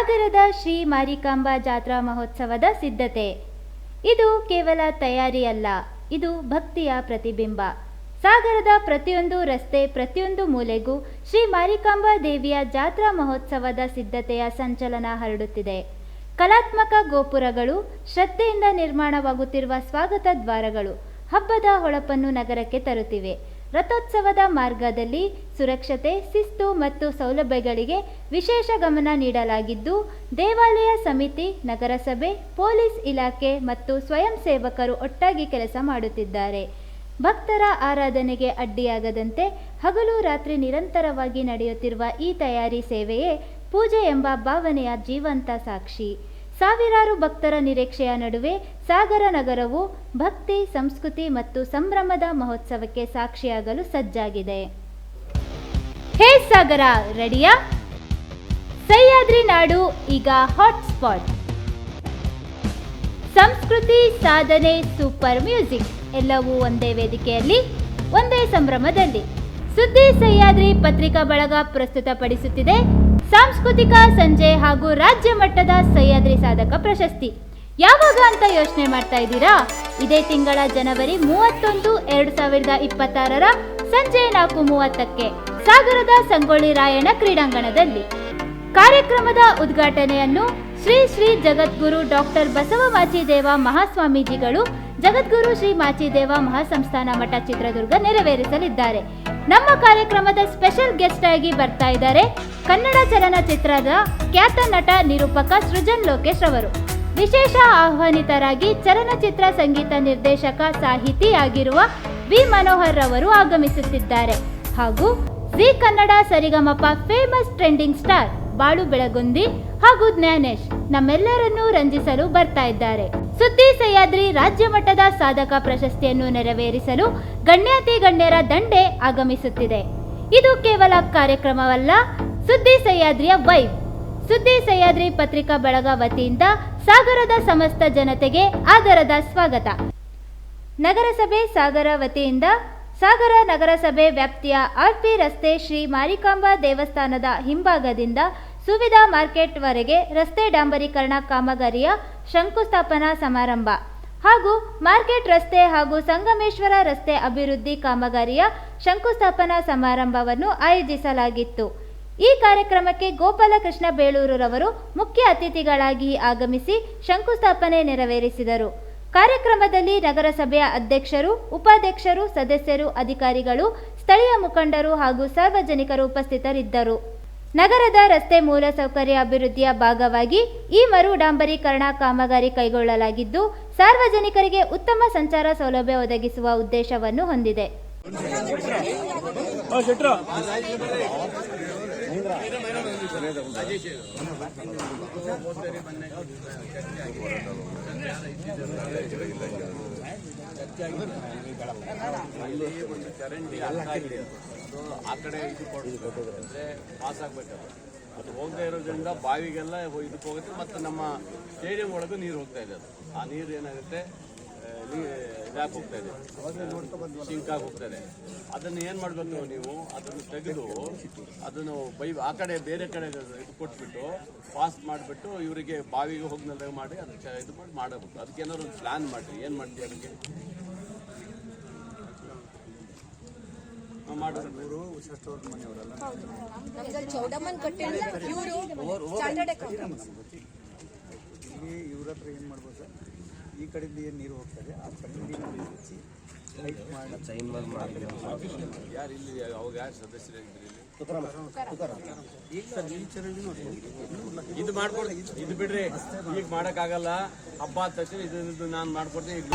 ಸಾಗರದ ಶ್ರೀ ಮಾರಿಕಾಂಬಾ ಜಾತ್ರಾ ಮಹೋತ್ಸವದ ಸಿದ್ಧತೆ. ಇದು ಕೇವಲ ತಯಾರಿಯಲ್ಲ, ಇದು ಭಕ್ತಿಯ ಪ್ರತಿಬಿಂಬ. ಸಾಗರದ ಪ್ರತಿಯೊಂದು ರಸ್ತೆ, ಪ್ರತಿಯೊಂದು ಮೂಲೆಗೂ ಶ್ರೀ ಮಾರಿಕಾಂಬಾ ದೇವಿಯ ಜಾತ್ರಾ ಮಹೋತ್ಸವದ ಸಿದ್ಧತೆಯ ಸಂಚಲನ ಹರಡುತ್ತಿದೆ. ಕಲಾತ್ಮಕ ಗೋಪುರಗಳು, ಶ್ರದ್ಧೆಯಿಂದ ನಿರ್ಮಾಣವಾಗುತ್ತಿರುವ ಸ್ವಾಗತ ದ್ವಾರಗಳು ಹಬ್ಬದ ಹೊಳಪನ್ನು ನಗರಕ್ಕೆ ತರುತ್ತಿವೆ. ರಥೋತ್ಸವದ ಮಾರ್ಗದಲ್ಲಿ ಸುರಕ್ಷತೆ, ಶಿಸ್ತು ಮತ್ತು ಸೌಲಭ್ಯಗಳಿಗೆ ವಿಶೇಷ ಗಮನ ನೀಡಲಾಗಿದ್ದು, ದೇವಾಲಯ ಸಮಿತಿ, ನಗರಸಭೆ, ಪೊಲೀಸ್ ಇಲಾಖೆ ಮತ್ತು ಸ್ವಯಂ ಸೇವಕರು ಒಟ್ಟಾಗಿ ಕೆಲಸ ಮಾಡುತ್ತಿದ್ದಾರೆ. ಭಕ್ತರ ಆರಾಧನೆಗೆ ಅಡ್ಡಿಯಾಗದಂತೆ ಹಗಲು ರಾತ್ರಿ ನಿರಂತರವಾಗಿ ನಡೆಯುತ್ತಿರುವ ಈ ತಯಾರಿ ಸೇವೆಯೇ ಪೂಜೆ ಎಂಬ ಭಾವನೆಯ ಜೀವಂತ ಸಾಕ್ಷಿ. ಸಾವಿರಾರು ಭಕ್ತರ ನಿರೀಕ್ಷೆಯ ನಡುವೆ ಸಾಗರ ನಗರವು ಭಕ್ತಿ, ಸಂಸ್ಕೃತಿ ಮತ್ತು ಸಂಭ್ರಮದ ಮಹೋತ್ಸವಕ್ಕೆ ಸಾಕ್ಷಿಯಾಗಲು ಸಜ್ಜಾಗಿದೆ. ಹೇ ಸಾಗರ, ರೆಡಿಯಾ? ಸಹ್ಯಾದ್ರಿ ನಾಡು, ಈಗ ಹಾಟ್ಸ್ಪಾಟ್ ಸಂಸ್ಕೃತಿ, ಸಾಧನೆ ಸೂಪರ್ ಮ್ಯೂಸಿಕ್ ಎಲ್ಲವೂ ಒಂದೇ ವೇದಿಕೆಯಲ್ಲಿ, ಒಂದೇ ಸಂಭ್ರಮದಲ್ಲಿ. ಸುದ್ದಿ ಸಹ್ಯಾದ್ರಿ ಪತ್ರಿಕಾ ಬಳಗ ಪ್ರಸ್ತುತಪಡಿಸುತ್ತಿದೆ. ಸಾಂಸ್ಕೃತಿಕ, ಸಂಜೆ ಹಾಗೂ ರಾಜ್ಯ ಮಟ್ಟದ ಸಹ್ಯಾದ್ರಿ ಸಾಧಕ ಪ್ರಶಸ್ತಿ. ಯಾವಾಗ ಅಂತ ಯೋಚನೆ ಮಾಡ್ತಾ ಇದ್ದೀರಾ? ಇದೇ ತಿಂಗಳ ಜನವರಿ ಮೂವತ್ತೊಂದು, ಎರಡು ಸಾವಿರದ ಇಪ್ಪತ್ತಾರರ ಸಂಜೆ ನಾಲ್ಕು ಮೂವತ್ತಕ್ಕೆ ಸಾಗರದ ಸಂಗೊಳ್ಳಿ ರಾಯಣ್ಣ ಕ್ರೀಡಾಂಗಣದಲ್ಲಿ. ಕಾರ್ಯಕ್ರಮದ ಉದ್ಘಾಟನೆಯನ್ನು ಶ್ರೀ ಶ್ರೀ ಜಗದ್ಗುರು ಡಾಕ್ಟರ್ ಬಸವ ಮಾಚಿದೇವ ಮಹಾಸ್ವಾಮೀಜಿಗಳು ಜಗದ್ಗುರು ಶ್ರೀ ಮಾಚಿದೇವ ಮಹಾಸಂಸ್ಥಾನ ಮಠ ಚಿತ್ರದುರ್ಗ ನೆರವೇರಿಸಲಿದ್ದಾರೆ. ನಮ್ಮ ಕಾರ್ಯಕ್ರಮದ ಸ್ಪೆಷಲ್ ಗೆಸ್ಟ್ ಆಗಿ ಬರ್ತಾ ಇದ್ದಾರೆ ಕನ್ನಡ ಚಲನಚಿತ್ರದ ಖ್ಯಾತ ನಟ ನಿರೂಪಕ ಸೃಜನ್ ಲೋಕೇಶ್ ಅವರು. ವಿಶೇಷ ಆಹ್ವಾನಿತರಾಗಿ ಚಲನಚಿತ್ರ ಸಂಗೀತ ನಿರ್ದೇಶಕ ಸಾಹಿತಿ ಆಗಿರುವ ವಿ ಮನೋಹರ್ ರವರು ಆಗಮಿಸುತ್ತಿದ್ದಾರೆ. ಹಾಗೂ V Kannada Sarigamapa famous trending star Balu Belagundi ಹಾಗೂ ಜ್ಞಾನೇಶ್. ನಮ್ಮೆಲ್ಲರನ್ನೂ ರಂಜಿಸಲು ಬರ್ತಾ ಇದ್ದಾರೆ. ಸುದ್ದಿ ಸಹ್ಯಾದ್ರಿ ರಾಜ್ಯ ಮಟ್ಟದ ಸಾಧಕ ಪ್ರಶಸ್ತಿಯನ್ನು ನೆರವೇರಿಸಲು ಗಣ್ಯಾತಿ ಗಣ್ಯರ ದಂಡೆ ಆಗಮಿಸುತ್ತಿದೆ. ಇದು ಕೇವಲ ಕಾರ್ಯಕ್ರಮವಲ್ಲ, ಸುದ್ದಿ ಸಹ್ಯಾದ್ರಿಯ ವೈಬ್. ಸುದ್ದಿ ಸಹ್ಯಾದ್ರಿ ಪತ್ರಿಕಾ ಬಳಗ ವತಿಯಿಂದ ಸಾಗರದ ಸಮಸ್ತ ಜನತೆಗೆ ಆದರದ ಸ್ವಾಗತ. ನಗರಸಭೆ ಸಾಗರ ವತಿಯಿಂದ ಸಾಗರ ನಗರಸಭೆ ವ್ಯಾಪ್ತಿಯ ಆರ್ಪಿ ರಸ್ತೆ ಶ್ರೀ ಮಾರಿಕಾಂಬಾ ದೇವಸ್ಥಾನದ ಹಿಂಭಾಗದಿಂದ ಸುವಿಧಾ ಮಾರ್ಕೆಟ್ವರೆಗೆ ರಸ್ತೆ ಡಾಂಬರೀಕರಣ ಕಾಮಗಾರಿಯ ಶಂಕುಸ್ಥಾಪನಾ ಸಮಾರಂಭ. ಹಾಗೂ ಮಾರ್ಕೆಟ್ ರಸ್ತೆ ಹಾಗೂ ಸಂಗಮೇಶ್ವರ ರಸ್ತೆ ಅಭಿವೃದ್ಧಿ ಕಾಮಗಾರಿಯ ಶಂಕುಸ್ಥಾಪನಾ ಸಮಾರಂಭವನ್ನು ಆಯೋಜಿಸಲಾಗಿತ್ತು. ಈ ಕಾರ್ಯಕ್ರಮಕ್ಕೆ ಗೋಪಾಲಕೃಷ್ಣ ಬೇಳೂರುರವರು ಮುಖ್ಯ ಅತಿಥಿಗಳಾಗಿ ಆಗಮಿಸಿ ಶಂಕುಸ್ಥಾಪನೆ ನೆರವೇರಿಸಿದರು. ಕಾರ್ಯಕ್ರಮದಲ್ಲಿ ನಗರಸಭೆಯ ಅಧ್ಯಕ್ಷರು, ಉಪಾಧ್ಯಕ್ಷರು, ಸದಸ್ಯರು, ಅಧಿಕಾರಿಗಳು, ಸ್ಥಳೀಯ ಮುಖಂಡರು ಹಾಗೂ ಸಾರ್ವಜನಿಕರು ಉಪಸ್ಥಿತರಿದ್ದರು. ನಗರದ ರಸ್ತೆ ಮೂಲಸೌಕರ್ಯ ಅಭಿವೃದ್ಧಿಯ ಭಾಗವಾಗಿ ಈ ಮರು ಡಾಂಬರೀಕರಣ ಕಾಮಗಾರಿ ಕೈಗೊಳ್ಳಲಾಗಿದ್ದು, ಸಾರ್ವಜನಿಕರಿಗೆ ಉತ್ತಮ ಸಂಚಾರ ಸೌಲಭ್ಯ ಒದಗಿಸುವ ಉದ್ದೇಶವನ್ನು ಹೊಂದಿದೆ. ಅಲ್ಲಿ ಒಂದು ಆ ಕಡೆ ಇದು ಆಗ್ಬೇಕಲ್ಲ ಅದು ಹೋಗದೆ ಇರೋದ್ರಿಂದ ಬಾವಿಗೆಲ್ಲ ಇದಕ್ಕೆ ಹೋಗುತ್ತೆ, ಮತ್ತು ನಮ್ಮ ಸ್ಟೇಡಿಯಂ ಒಳಗೂ ನೀರು ಹೋಗ್ತಾ ಇದೆ ಅದು. ಆ ನೀರು ಏನಾಗುತ್ತೆ? ಇದಾಗಿ ಹೋಗ್ತಾ ಇದೆ ಸಿಂಕ್ ಆಗಿ ಹೋಗ್ತಾ ಇದೆ ಅದನ್ನು ಏನು ಮಾಡಬೇಕು ನೀವು? ಅದನ್ನು ತೆಗೆದು ಅದನ್ನು ಬೈ ಆ ಕಡೆ ಬೇರೆ ಕಡೆ ಇದು ಕೊಟ್ಬಿಟ್ಟು ಪಾಸ್ ಮಾಡಿಬಿಟ್ಟು ಇವರಿಗೆ ಬಾವಿಗೆ ಹೋಗ್ನಲ್ದಾಗ ಮಾಡಿ ಅದಕ್ಕೆ ಇದು ಮಾಡಿ ಮಾಡಬೇಕು. ಅದಕ್ಕೆ ಏನಾದ್ರು ಒಂದು ಪ್ಲ್ಯಾನ್ ಮಾಡಿರಿ. ಏನು ಮಾಡ್ತೀವಿ ಅದಕ್ಕೆ? ಮಾಡಿದ್ರು ಇವ್ರ ಹತ್ರ ಏನು ಮಾಡ್ಬೋದು ಸರ್? ಈ ಕಡೆಯಿಂದ ಏನು ನೀರು ಹೋಗ್ತದೆ ಆ ಚರಂಡಿ ನೀರು ಹೆಚ್ಚಿ ಲೈಟ್ ಮಾಡಿ. ಯಾರು ಇಲ್ಲಿ ಅವಾಗ ಯಾರು ಇಲ್ಲಿ? ಈಗ ಸರ್ ಈ ಚರಂಡಿ ನೋಡಿ. ಇದು ಮಾಡ್ಕೊಡಿ ಇದು ಬಿಡ್ರಿ. ಈಗ ಮಾಡಕ್ಕಾಗಲ್ಲ. ಹಬ್ಬ ಆದ ತಕ್ಷಣ ಇದು ನಾನು ಮಾಡ್ಕೊಡ್ತೀನಿ. ಈಗ